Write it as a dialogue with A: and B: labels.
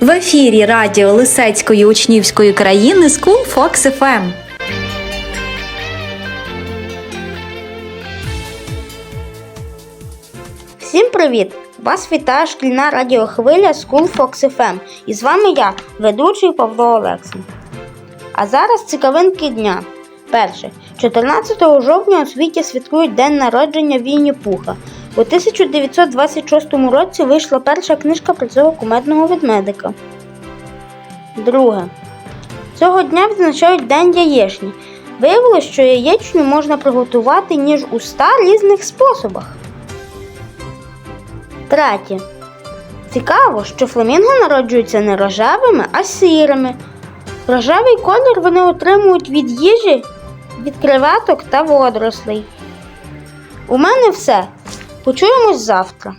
A: В ефірі радіо Лисецької учнівської країни School Fox FM.
B: Всім привіт! Вас вітає шкільна радіохвиля School Fox FM. І з вами я, ведучий Павло Олексин. А зараз цікавинки дня. Перше. 14 жовтня у світі святкують День народження Вінні Пуха. У 1926 році вийшла перша книжка про цього кумедного ведмедика. Друге. Цього дня відзначають День яєчні. Виявилось, що яєчню можна приготувати ніж у 100 різних способах. Третє. Цікаво, що фламінго народжуються не рожевими, а сірими. Рожевий колір вони отримують від їжі, від креветок та водорослей. У мене все. Почуємось завтра.